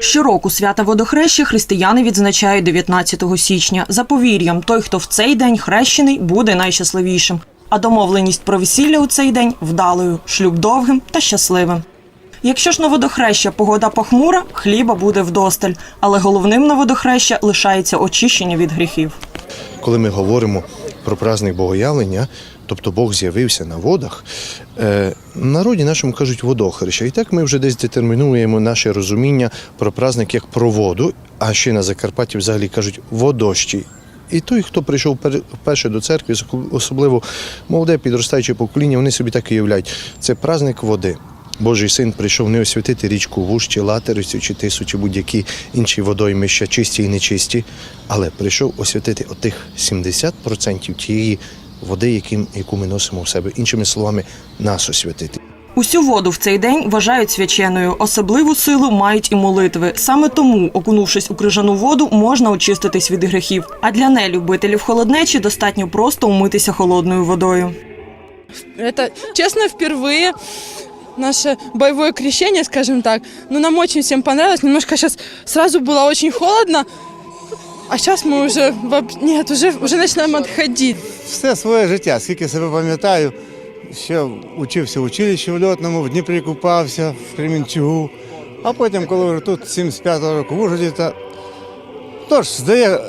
Щороку свята водохреща християни відзначають 19 січня. За повір'ям, той, хто в цей день хрещений, буде найщасливішим. А домовленість про весілля у цей день вдалою, шлюб довгим та щасливим. Якщо ж на водохреща погода похмура, хліба буде вдосталь, але головним на водохреща лишається очищення від гріхів. коли ми говоримо про праздник Богоявлення, тобто Бог з'явився на водах, е, народі нашому кажуть водохреща. І так ми вже десь детермінуємо наше розуміння про праздник як про воду, а ще на Закарпатті взагалі кажуть водощі. І той, хто прийшов пер- вперше до церкви, особливо молоде підростаюче покоління, вони собі так і уявляють. Це праздник води. Божий син прийшов не освятити річку чи Латерицю, чи Тису, чи будь-які інші водоймища, чисті і нечисті, але прийшов освятити отих 70% тієї води, яким, яку ми носимо в себе. Іншими словами, нас освятити. Усю воду в цей день вважають свяченою. Особливу силу мають і молитви. Саме тому, окунувшись у крижану воду, можна очиститись від гріхів. А для нелюбителів холоднечі достатньо просто умитися холодною водою. Это, честно, впервые наше боевое крещение, скажем так. Ну, нам очень всем понравилось. Немножко сейчас сразу было очень холодно, а сейчас мы уже... вооб- Нет, уже, уже начинаем отходить. все своє життя, скільки себе пам'ятаю, ще учився в училищі в льотному, в Дніпрі купався, в Кремінчугу. А потім, коли вже тут 75-го року в Ужгороді, то тож здає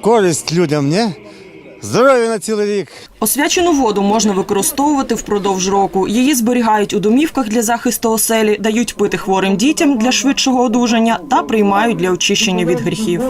користь людям, ні? Здоров'я на цілий рік. Освячену воду можна використовувати впродовж року. Її зберігають у домівках для захисту оселі, дають пити хворим дітям для швидшого одужання та приймають для очищення від гріхів.